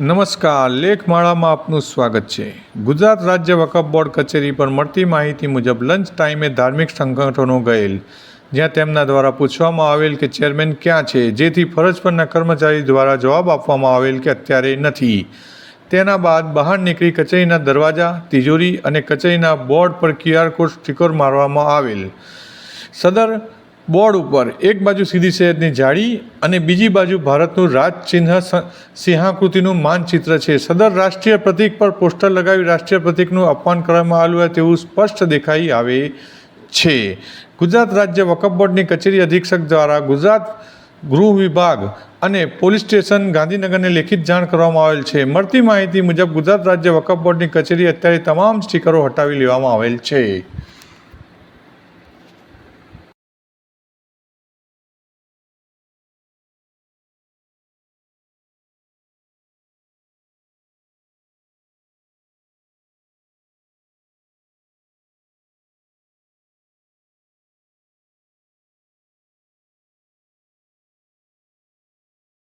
નમસ્કાર, લેખમાળામાં આપનું સ્વાગત છે. ગુજરાત રાજ્ય વકફ બોર્ડ કચેરી પર મળતી માહિતી મુજબ લંચ ટાઈમે ધાર્મિક સંગઠનો ગયેલ, જ્યાં તેમના દ્વારા પૂછવામાં આવેલ કે ચેરમેન ક્યાં છે, જેથી ફરજ પરના કર્મચારી દ્વારા જવાબ આપવામાં આવેલ કે અત્યારે નથી. તેના બાદ બહાર નીકળી કચેરીના દરવાજા, તિજોરી અને કચેરીના બોર્ડ પર ક્યુઆર કોડ સ્ટીકર મારવામાં આવેલ. સદર બોર્ડ ઉપર એક બાજુ સીધી સૈયદની જાળી અને બીજી બાજુ ભારતનું રાજચિહ્ન સિંહાકૃતિનું માનચિત્ર છે. સદર રાષ્ટ્રીય પ્રતીક પર પોસ્ટર લગાવી રાષ્ટ્રીય પ્રતીકનું અપમાન કરવામાં આવ્યું હોય તેવું સ્પષ્ટ દેખાઈ આવે છે. ગુજરાત રાજ્ય વકફ બોર્ડની કચેરી અધિક્ષક દ્વારા ગુજરાત ગૃહ વિભાગ અને પોલીસ સ્ટેશન ગાંધીનગરને લેખિત જાણ કરવામાં આવેલ છે. મળતી માહિતી મુજબ ગુજરાત રાજ્ય વકફ બોર્ડની કચેરી અત્યારે તમામ સ્ટીકરો હટાવી લેવામાં આવેલ છે.